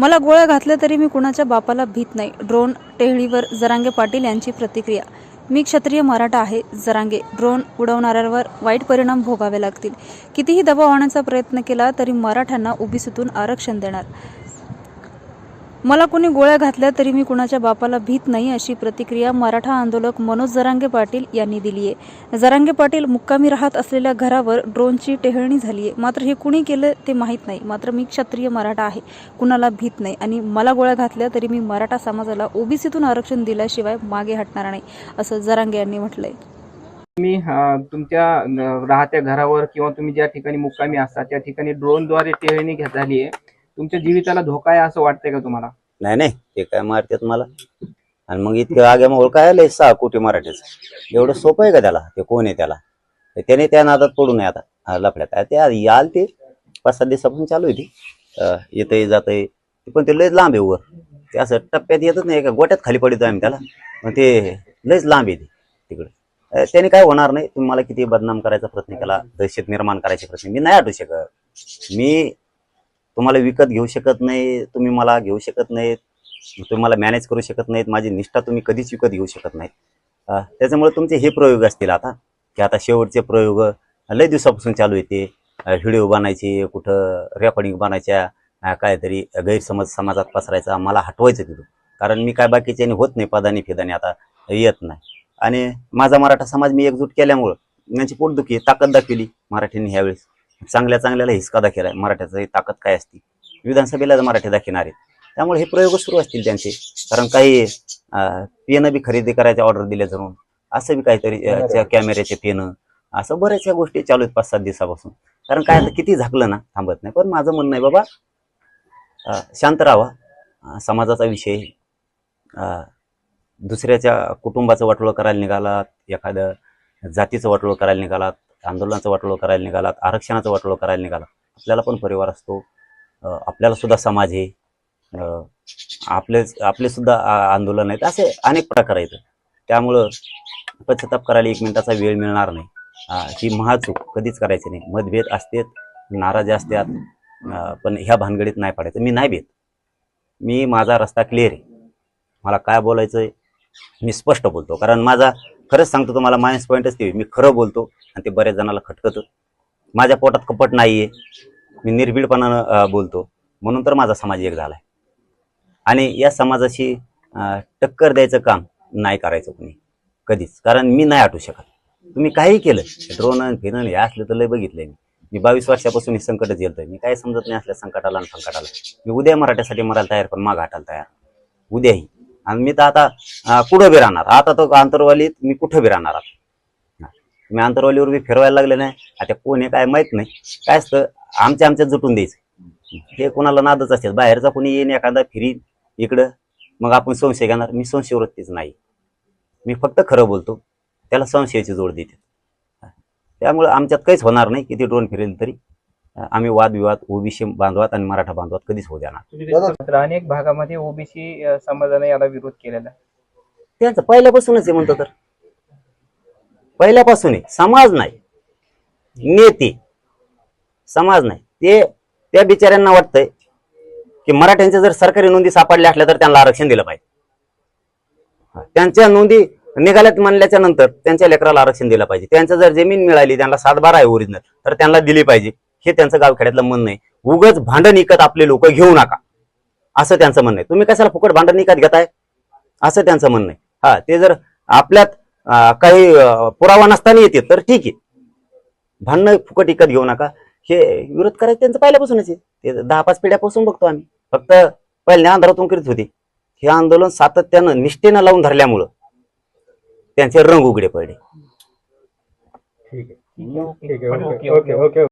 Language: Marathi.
मला गोळ्या घातल्या तरी मी कुणाच्या बापाला भीत नाही. ड्रोन टेहळीवर जरांगे पाटील यांची प्रतिक्रिया. मी क्षत्रिय मराठा आहे जरांगे. ड्रोन उडवणाऱ्यांवर वाईट परिणाम भोगावे लागतील. कितीही दबाव आणण्याचा प्रयत्न केला तरी मराठ्यांना ओबीसीतून आरक्षण देणार. मला कोणी गोळ्या घातल्या तरी मी कुणाच्या बापाला भीत नाही अशी प्रतिक्रिया मराठा आंदोलक मनोज जरांगे पाटील यांनी दिली आहे. जरांगे पाटील मुक्कामी राहत असलेल्या घरावर ड्रोनची टेहळणी झाली आहे. मात्र हे कुणी केलं ते माहीत नाही. मात्र मी क्षत्रिय मराठा आहे. कुणाला भीत नाही. आणि मला गोळ्या घातल्या तरी मी मराठा समाजाला ओबीसीतून आरक्षण दिल्याशिवाय मागे हटणार नाही असं जरांगे यांनी म्हटलंय. तुम्ही तुमच्या राहत्या घरावर किंवा तुम्ही ज्या ठिकाणी मुक्कामी असता त्या ठिकाणी ड्रोनद्वारे टेहळणी झाली आहे. तुमच्या जीविताला धोका आहे असं वाटतंय का तुम्हाला? नाही नाही. ते काय मारतात मला? आणि मग इतकं आग्या मोल काय आलंय सहा कोटी मराठीचं. एवढं सोपं आहे का त्याला? ते कोण आहे त्याला? तर त्याने त्या नादात पडू नये आता. हा, लफड्यात. ते याल ते. पाच सात दिवसापासून चालू आहे ती. येतंय जातंय. ते पण ते लयच लांब आहे वर ते असं टप्प्यात येतच नाही. का गोट्यात खाली पडतो आम्ही त्याला. मग ते लयच लांब आहे ते तिकडे. त्याने काय होणार नाही? तुम्ही मला किती बदनाम करायचा प्रयत्न केला? दहशत निर्माण करायचा प्रयत्न. मी नाही हटू शकत. मी तुम्हाला विकत घेऊ शकत नाही तुम्ही मला घेऊ शकत नाहीत तुम्ही मला मॅनेज करू शकत नाहीत माझी निष्ठा तुम्ही कधीच विकत घेऊ शकत नाहीत. त्याच्यामुळे तुमचे हे प्रयोग असतील आता की आता शेवटचे प्रयोग लय दिवसापासून चालू येते व्हिडिओ बनायचे कुठं रेकॉर्डिंग बनायच्या काहीतरी गैरसमज समाजात पसरायचा मला हटवायचं तिथून. कारण मी काय बाकीच्याने होत नाही पदानी फिदाने आता येत नाही. आणि माझा मराठा समाज मी एकजूट केल्यामुळं यांची पोटदुखी ताकद दाखवली मराठीने ह्यावेळेस. चांगल्या चांगल्याला हिसका दाखवलाय मराठ्याचं ताकद काय असती? विधानसभेला मराठी दाखवणार आहेत. त्यामुळे हे प्रयोग सुरू असतील त्यांचे. कारण काही पेनं बी खरेदी करायच्या ऑर्डर दिल्या जाऊन असं बी काहीतरी कॅमेऱ्याचे पेनं. असं बऱ्याचशा गोष्टी चालू आहेत पाच सात दिवसापासून. कारण काय आता किती झाकलं ना थांबत नाही. पण माझं म्हणणं आहे बाबा शांत राहावा अं, समाजाचा विषय दुसऱ्याच्या कुटुंबाचं वाटोळं करायला निघालात. एखादं जातीचं वाटोळं करायला निघालात. आंदोलनाचं वाटोळं करायला निघालात आरक्षणाचं वाटोळं करायला निघालात. आपल्याला पण परिवार असतो. आपल्याला सुद्धा समाज आहे. आपलेच आपले आपले सुद्धा आंदोलन आहेत. असे अनेक प्रकार आहेत. त्यामुळं पश्चाताप करायला एक मिनिटाचा वेळ मिळणार नाही. ही महाचूक. कधीच करायची नाही. मतभेद असतात नाराज असतात. पण ह्या भानगडीत नाही पडायचं. मी नाही भेट मी माझा रस्ता क्लिअर आहे. मला काय बोलायचं आहे मी स्पष्ट बोलतो. कारण माझा खरंच सांगतो तुम्हाला मायनस पॉईंटच ते मी खरं बोलतो आणि ते बऱ्याच जणाला खटकतं. माझ्या पोटात कपट नाहीये. मी निर्भीडपणानं बोलतो. म्हणून तर माझा समाज एक झालाय. आणि या समाजाशी टक्कर द्यायचं काम नाही करायचं कोणी. कधीच. कारण मी नाही आटू शकत. तुम्ही काही केलं. ड्रोन फिरण हे असलं तर लय बघितलंय मी. मी बावीस वर्षापासून हे संकट झेलतोय. मी काय समजत नाही असल्या संकटाला आणि संकटाला. मी उद्या मराठ्यासाठी मरायला तयार पण माग हटायला तयार. उद्याही. आणि मी तर आता कुठं बी राहणार? आता तो आंतरवालीत मी कुठं बी राहणार? आता मी आंतरवालीवर बी फिरवायला लागले नाही. आता कोण आहे काय माहीत नाही. काय असतं? आमच्या आमच्यात जुटून द्यायचं. हे कोणाला नादच असते. बाहेरचा कोणी येईन एखादा फिरीन इकडं मग आपण संशय घेणार. मी संशयवृत्तीच नाही. मी फक्त खरं बोलतो. त्याला संशयाची जोड देते. त्यामुळे आमच्यात काहीच होणार नाही किती ड्रोन फिरेल तरी. आम्ही वादविवाद ओबीसी बांधवात आणि मराठा बांधवात कधीच होऊ देणार. अनेक भागामध्ये ओबीसी समाजाने याला विरोध केलेला. आहे. त्यांचं पहिल्यापासूनच आहे म्हणतो तर. पहिल्यापासून आहे. समाज नाही. नेते. समाज नाही. ते त्या बिचाऱ्यांना वाटतंय की मराठ्यांच्या जर सरकारी नोंदी सापडल्या असल्या तर त्यांना आरक्षण दिलं पाहिजे. त्यांच्या नोंदी निघाल्यात म्हणल्याच्या नंतर त्यांच्या लेकराला आरक्षण दिलं पाहिजे. त्यांचं जर जमीन मिळाली त्यांना सातबारा आहे ओरिजिनल तर त्यांना दिली पाहिजे. हे त्यांचं गावखेड्यातलं म्हणणं आहे उगच भांडण विकत आपले लोक घेऊ नका. असं त्यांचं म्हणणं आहे. तुम्ही कशाला फुकट भांडण विकत घेताय? असं त्यांचं म्हणणं आहे. हा ते जर आपल्यात काही पुरावा नसताना येते तर ठीक आहे. भांडणं फुकट विकत घेऊ नका. हे विरोध करायचं त्यांचं पहिल्यापासूनच आहे. ते दहा पाच पिढ्यापासून बघतो आम्ही. फक्त पहिल्या अंधारातून करीत होते. हे आंदोलन सातत्यानं निष्ठेनं लावून धरल्यामुळं त्यांचे रंग उघडे पडले. ठीक आहे. Okay okay.